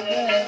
ಜಗಾ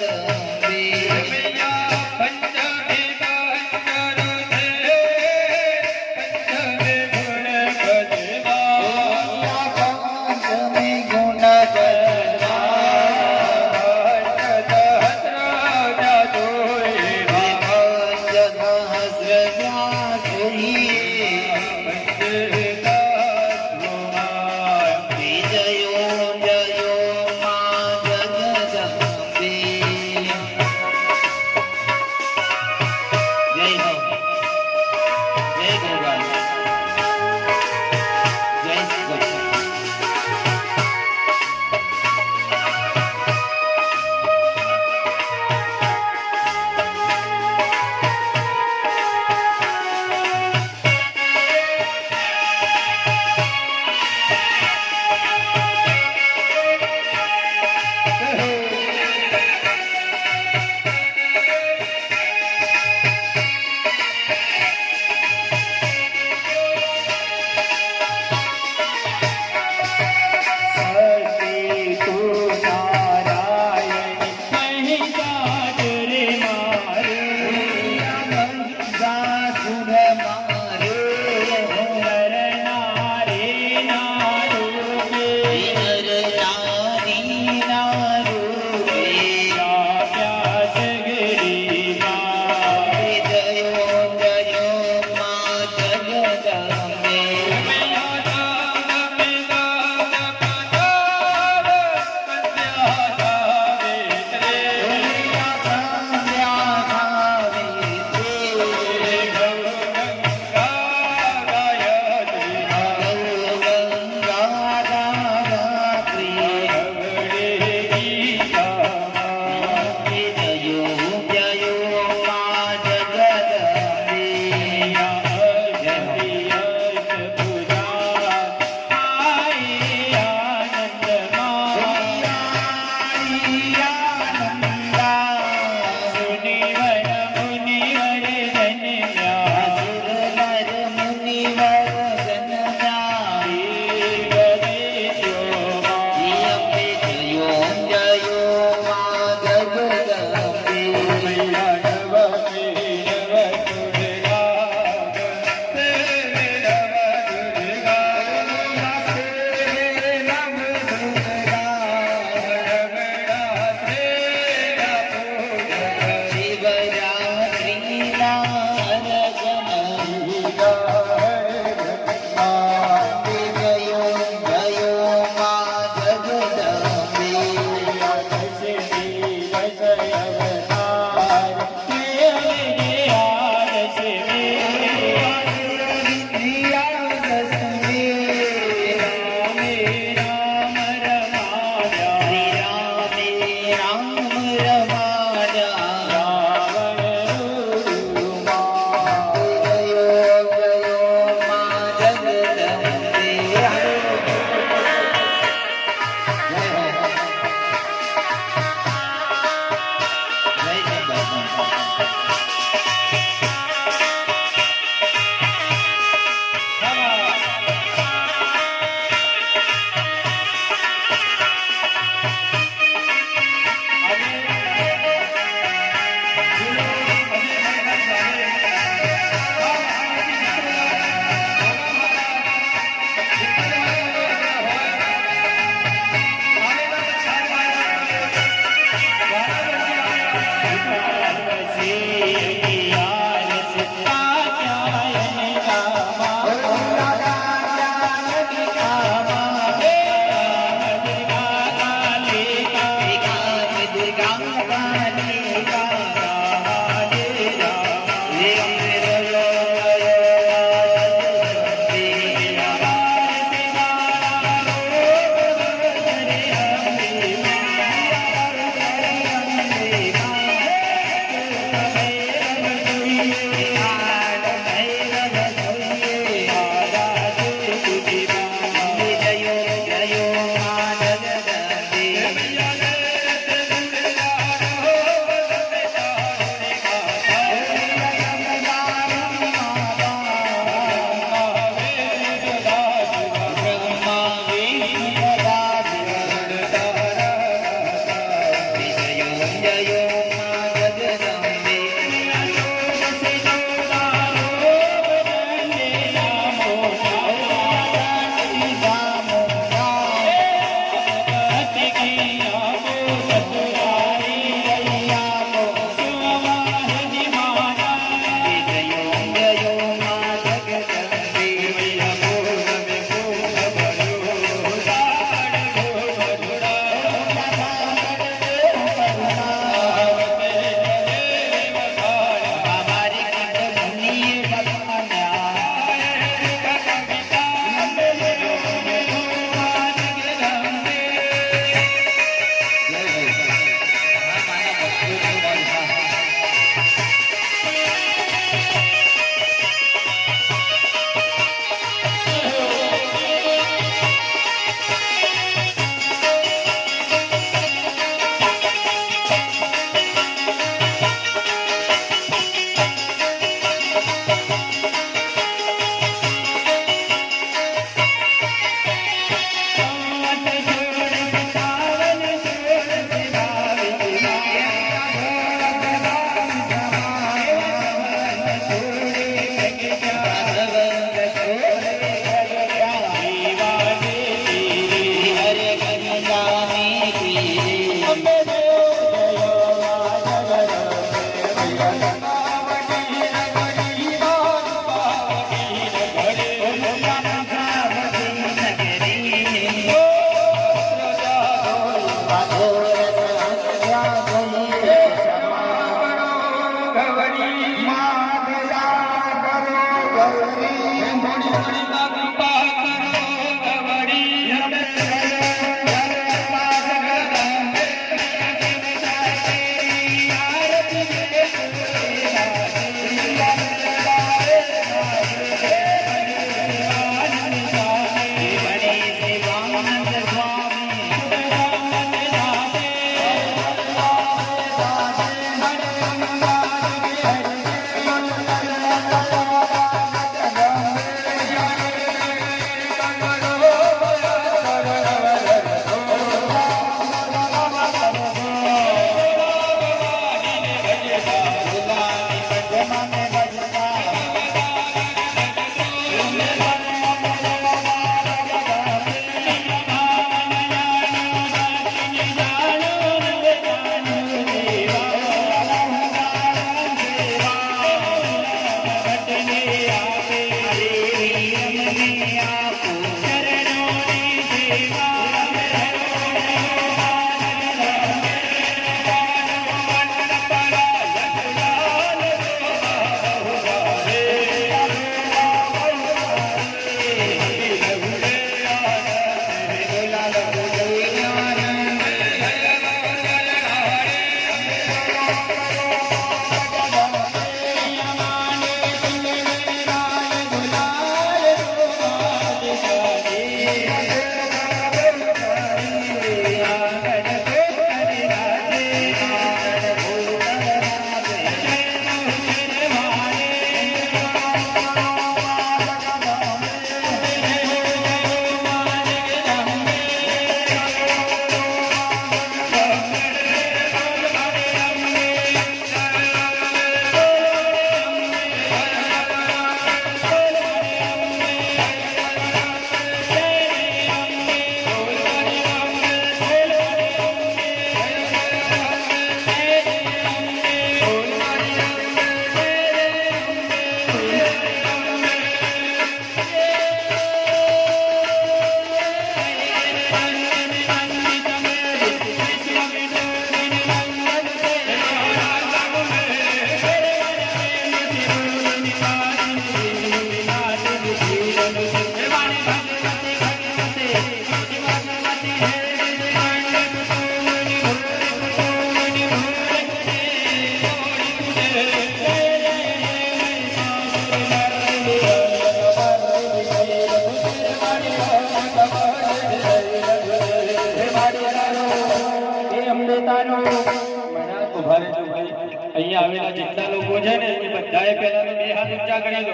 ઊંચા કરી લો.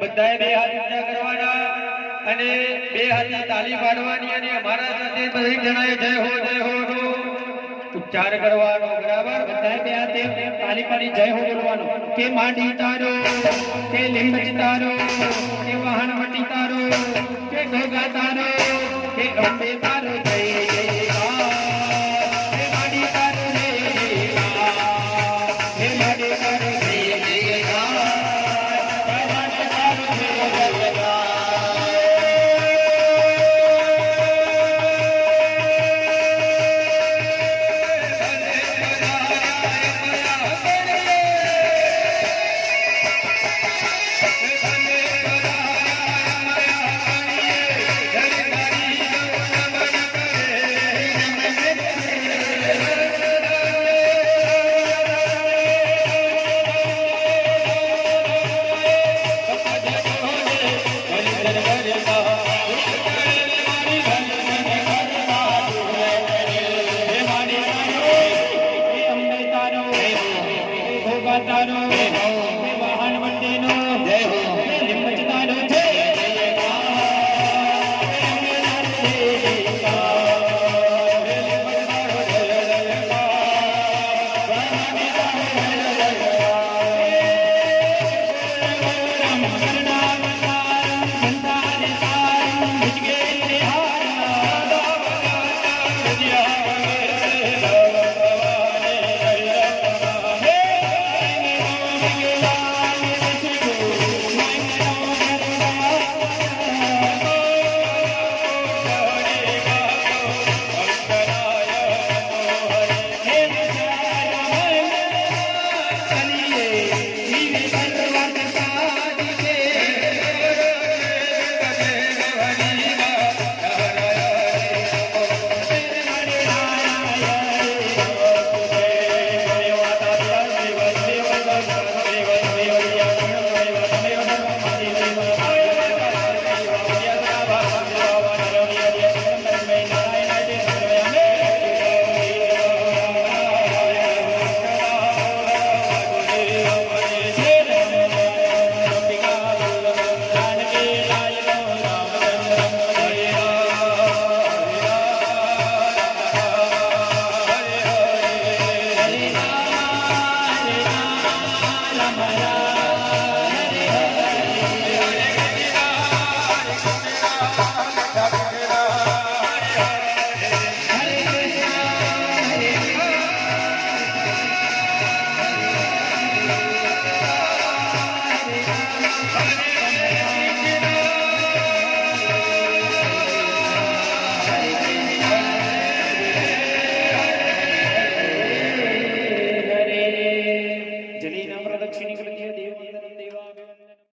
બધાએ બે હાથ ઊંચા કરવાના અને બે હાથની તાલી પાડવાની અને અમારા સાથે દરેક જણાએ જય હો જય હો ઉચ્ચાર કરવાનો, બરાબર? બધાએ બે હાથે તાલી પાડી, જય હો બોલવાનો. કે માંડી તારો, કે લીંબડી તારો, કે વાહન વટી તારો, કે ઘોઘા તારો, કે અંબે